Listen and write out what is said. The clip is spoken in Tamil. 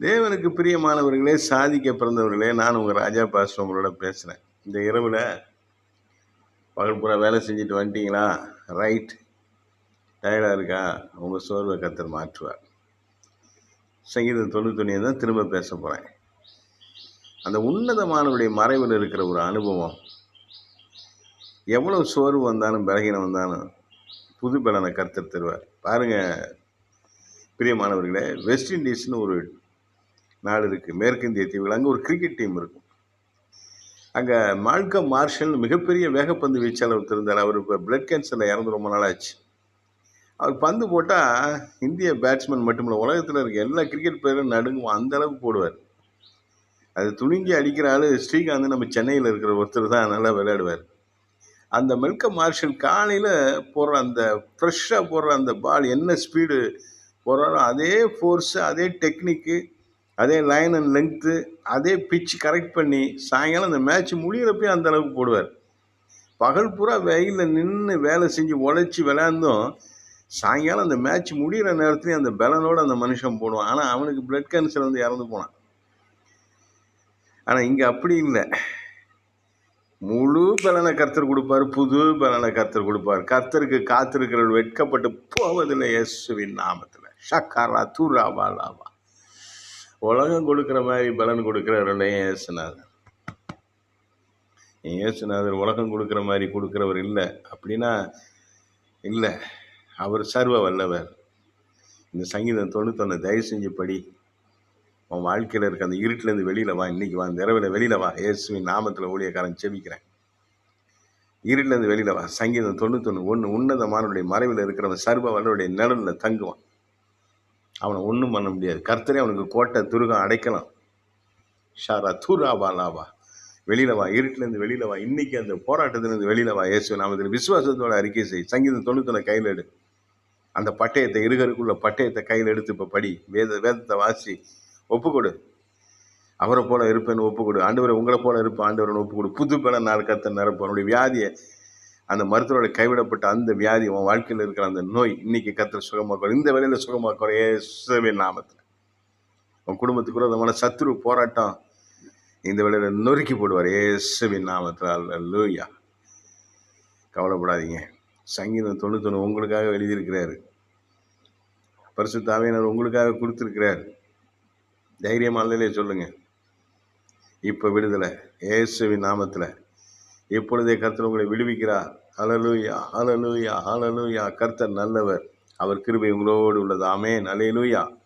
தேவனுக்கு பிரியமானவர்களே சாதிக்க பிறந்தவர்களே நான் உங்கள் ராஜா பாஸ்டர் உங்களோட பேசுகிறேன் இந்த இரவில் பகல் பூரா வேலை செஞ்சுட்டு வந்துட்டீங்களா? ரைட் டயர்டாக இருக்கா? உங்கள் சோர்வை கத்தர் மாற்றுவார். சங்கீதம் தொண்ணூத்தொன்னியை தான் திரும்ப பேச போகிறேன் அந்த உன்னதமானவருடைய மறைவில் இருக்கிற ஒரு அனுபவம். எவ்வளோ சோர்வு வந்தாலும் பலகீனம் வந்தாலும் புது பலனை கருத்தர் தருவார். பாருங்கள் பிரியமானவர்களே வெஸ்ட் இண்டீஸ்னு ஒரு நாடு இருக்குது மேற்கிந்திய தீவுகள் அங்கே ஒரு கிரிக்கெட் டீம் இருக்கும். அங்கே மால்கம் மார்ஷல் மிகப்பெரிய வேகப்பந்து வீச்சாளர் ஒருத்தர் இருந்தார் அவர் இப்போ பிளட் கேன்சரில் இறந்து ரொம்ப நாளாச்சு. அவர் பந்து போட்டால் இந்திய பேட்ஸ்மேன் மட்டுமில்ல உலகத்தில் இருக்க எல்லா கிரிக்கெட் பிளேயரும் நடுங்குவோம் அந்த அளவுக்கு போடுவார். அது துணிங்கி அடிக்கிற ஆள் ஸ்ரீகாந்த். நம்ம சென்னையில் இருக்கிற ஒருத்தர் தான் நல்லா விளையாடுவார். அந்த மெல்க மார்ஷல் காலையில் போடுற அந்த ஃப்ரெஷ்ஷாக போடுற அந்த பால் என்ன ஸ்பீடு போடுறாரோ அதே ஃபோர்ஸு அதே டெக்னிக்கு அதே லைன் அண்ட் லென்த்து அதே பிச் கரெக்ட் பண்ணி சாயங்காலம் அந்த மேட்ச் முடிகிறப்பையும் அந்த அளவுக்கு போடுவார். பகல் பூரா வெயிலில் நின்று வேலை செஞ்சு உழைச்சி விளையாண்டும். சாயங்காலம் அந்த மேட்ச் முடிகிற நேரத்துலையும் அந்த பலனோடு அந்த மனுஷன் போடுவான். ஆனால் அவனுக்கு பிளட் கேன்சர் வந்து இறந்து போனான். ஆனால் இங்கே அப்படி இல்லை. முழு பலனை கர்த்தர் கொடுப்பார் புது பலனை கர்த்தர் கொடுப்பார். கர்த்தருக்கு காத்திருக்கிறவர் வெட்கப்பட்டு போவதில்லை. இயேசுவின் நாமத்தில். ஷக்காரா தூராவா லாவா உலகம் கொடுக்குற மாதிரி பலன் கொடுக்குறவர்களே இயேசுநாதர். இயேசுநாதர் உலகம் கொடுக்குற மாதிரி கொடுக்குறவர் இல்லை? அப்படின்னா இல்லை. அவர் சர்வ வல்லவர். இந்த சங்கீதம் தொண்ணூத்தொன்று தயவு செஞ்சு படி. உன் வாழ்க்கையில் இருக்க அந்த இருட்டிலேருந்து வெளியில் வா இன்றைக்கி வா இந்த இரவில் வெளியில் வா. இயேசுவின் நாமத்தில் ஊழியக்காரன் செவிக்கிறேன் இருட்டிலேருந்து வெளியில் வா. சங்கீதம் தொண்ணூத்தொன்று ஒன்று உன்னதமானவருடைய மறைவில் இருக்கிறவன் சர்வ வல்லவருடைய நிழலில் தங்குவான். அவனை ஒன்றும் பண்ண முடியாது. கர்த்தரே அவனுக்கு கோட்டை துருகம் அடைக்கலாம் ஷாரா தூரா பாலாவா வெளியில் வா. இருட்டிலேருந்து வெளியில் வா. இன்னைக்கு அந்த போராட்டத்திலேருந்து வெளியில் வா. இயேசு நாமத்தில் விசுவாசத்தோட அறிக்கை செய். சங்கீதம் தொண்ணூத்தொன்று கையில் எடு. அந்த பட்டயத்தை இருகருக்குள்ள பட்டயத்தை கையில் எடுத்து இப்போ படி. வேத வேதத்தை வாசி. ஒப்புக்கொடு. அவரை போல இருப்பேன்னு ஒப்புக்கொடு. ஆண்டவரை உங்களை போல இருப்பேன். ஆண்டவரை ஒப்புக்கொடு. புது பல நாள் கத்த நிரப்பு அவனுடைய வியாதியை அந்த மருத்துவரோட கைவிடப்பட்ட அந்த வியாதி உன் வாழ்க்கையில் இருக்கிற அந்த நோய் இன்னைக்கு கத்தர் சுகமாக்குற இந்த வேலையில் சுகமாக்குவார். இயேசுவின் நாமத்தில். உன் குடும்பத்துக்குள்ள அதனால சத்துரு போராட்டம் இந்த வேலையில் நொறுக்கி போடுவார். ஏசுவின் நாமத்தில். லூயா கவலைப்படாதீங்க. சங்கீதம் தொண்ணூத்தொன்று உங்களுக்காக எழுதியிருக்கிறாரு. பரிசு தாவியினர் உங்களுக்காக கொடுத்துருக்கிறார். தைரியமானதிலே சொல்லுங்க. இப்போ விடுதலை. இயேசுவின் நாமத்தில். இப்பொழுதே கர்த்தர் உங்களை விடுவிக்கிறார். அலலூயா அலலூயா அலலூயா கர்த்தர் நல்லவர். அவர் கிருபை உங்களோடு உள்ளது. ஆமேன். அலையலூயா